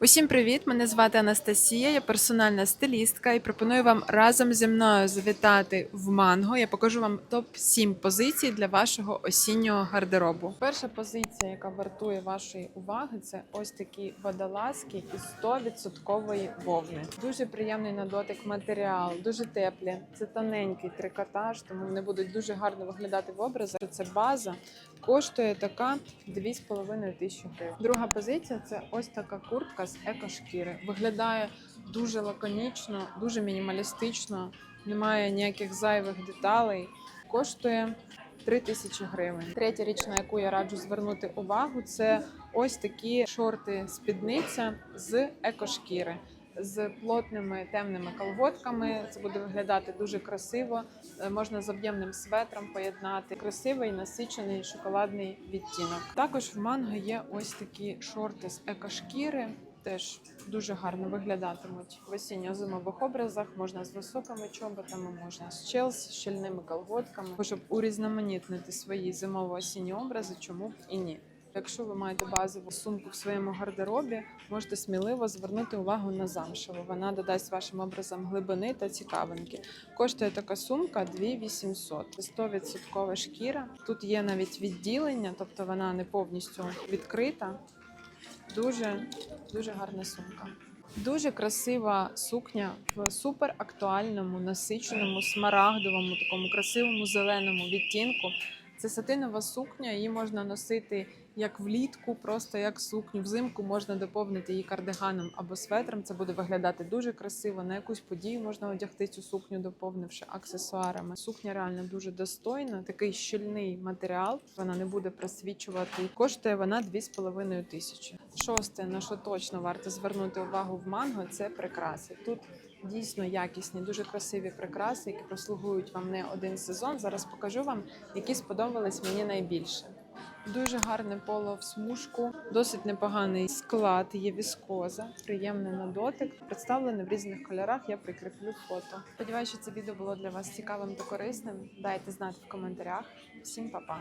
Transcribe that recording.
Усім привіт! Мене звати Анастасія, я персональна стилістка і пропоную вам разом зі мною завітати в манго. Я покажу вам топ 7 позицій для вашого осіннього гардеробу. Перша позиція, яка вартує вашої уваги, це ось такі водолазки із 100% вовни. Дуже приємний на дотик матеріал, дуже теплі. Це тоненький трикотаж, тому вони будуть дуже гарно виглядати в образах. Це база. Коштує така 2,5 тисячі гривень. Друга позиція це ось така куртка з екошкіри. Виглядає дуже лаконічно, дуже мінімалістично, немає ніяких зайвих деталей. Коштує 3 тисячі гривень. Третя річ, на яку я раджу звернути увагу, це ось такі шорти спідниця з екошкіри. З плотними темними колготками це буде виглядати дуже красиво. Е, Можна з об'ємним светром поєднати красивий насичений шоколадний відтінок. Також в манго є ось такі шорти з екошкіри. Теж дуже гарно виглядатимуть в осінньо-зимових образах. Можна з високими чоботами, можна з челс, з щільними колготками, щоб урізноманітнити свої зимово-осінні образи, чому б і ні. Якщо ви маєте базову сумку в своєму гардеробі, можете сміливо звернути увагу на замшеву. Вона додасть вашим образам глибини та цікавинки. Коштує така сумка 2800. Це 100% шкіра. Тут є навіть відділення, тобто вона не повністю відкрита. Дуже дуже гарна сумка. Дуже красива сукня в супер актуальному, насиченому, смарагдовому, такому красивому зеленому відтінку. Це сатинова сукня, її можна носити як влітку, просто як сукню. Взимку можна доповнити її кардиганом або светром. Це буде виглядати дуже красиво. На якусь подію можна одягти цю сукню, доповнивши аксесуарами. Сукня реально дуже достойна, такий щільний матеріал. Вона не буде просвічувати. Коштує вона 2,5 тисячі. Шосте, на що точно варто звернути увагу в манго, це прикраси. Тут дійсно якісні, дуже красиві прикраси, які прослугують вам не один сезон. Зараз покажу вам, які сподобались мені найбільше. Дуже гарне поло в смужку, досить непоганий склад, є віскоза, приємний на дотик. Представлене в різних кольорах. Я прикріплю фото. Сподіваюся, що це відео було для вас цікавим та корисним. Дайте знати в коментарях. Всім па-па!